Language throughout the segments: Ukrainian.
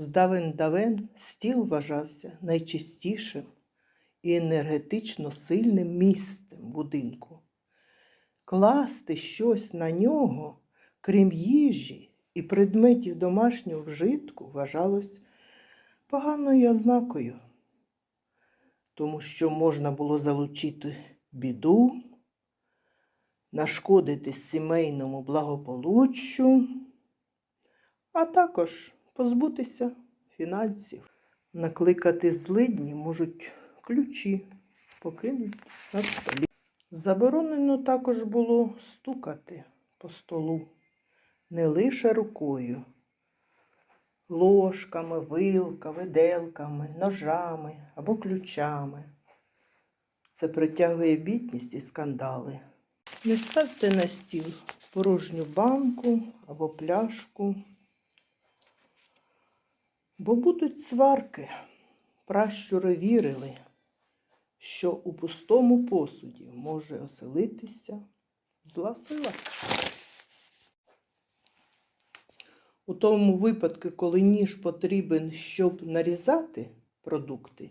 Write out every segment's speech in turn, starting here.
Здавен давен стіл вважався найчистішим і енергетично сильним місцем будинку. Класти щось на нього, крім їжі і предметів домашнього вжитку, вважалось поганою ознакою, тому що можна було залучити біду, нашкодити сімейному благополуччю, а також позбутися фінансів. Накликати злидні можуть ключі, покинуть на столі. Заборонено також було стукати по столу не лише рукою, ложками, вилками, виделками, ножами або ключами. Це притягує бідність і скандали. Не ставте на стіл порожню банку або пляшку, бо будуть сварки. Пращури вірили, що у пустому посуді може оселитися зла сила. У тому випадку, коли ніж потрібен, щоб нарізати продукти,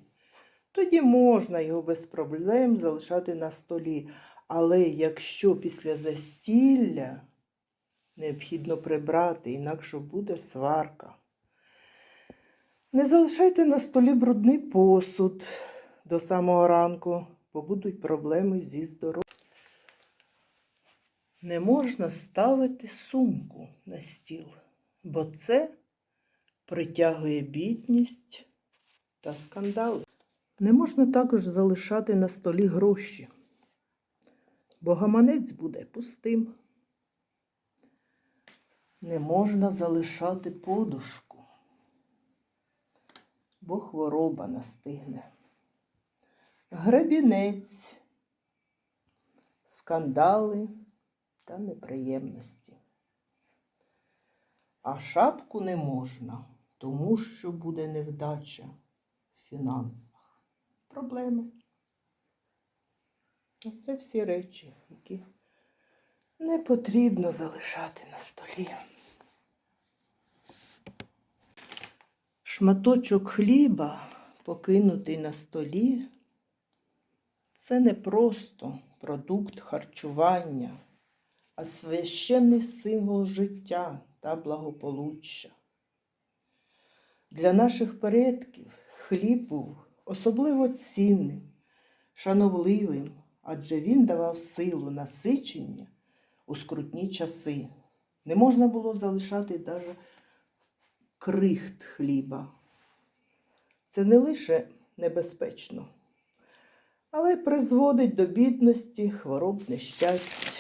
тоді можна його без проблем залишати на столі. Але якщо після застілля необхідно прибрати, інакше буде сварка. Не залишайте на столі брудний посуд до самого ранку, бо будуть проблеми зі здоров'ям. Не можна ставити сумку на стіл, бо це притягує бідність та скандали. Не можна також залишати на столі гроші, бо гаманець буде пустим. Не можна залишати подушку, бо хвороба настигне. Гребінець, скандали та неприємності. А шапку не можна, тому що буде невдача в фінансах. Проблеми. Це всі речі, які не потрібно залишати на столі. Шматочок хліба, покинутий на столі, це не просто продукт харчування, а священний символ життя та благополуччя. Для наших предків хліб був особливо цінним, шановливим, адже він давав силу насичення у скрутні часи. Не можна було залишати навіть крихт хліба. Це не лише небезпечно, але й призводить до бідності, хвороб, нещасть.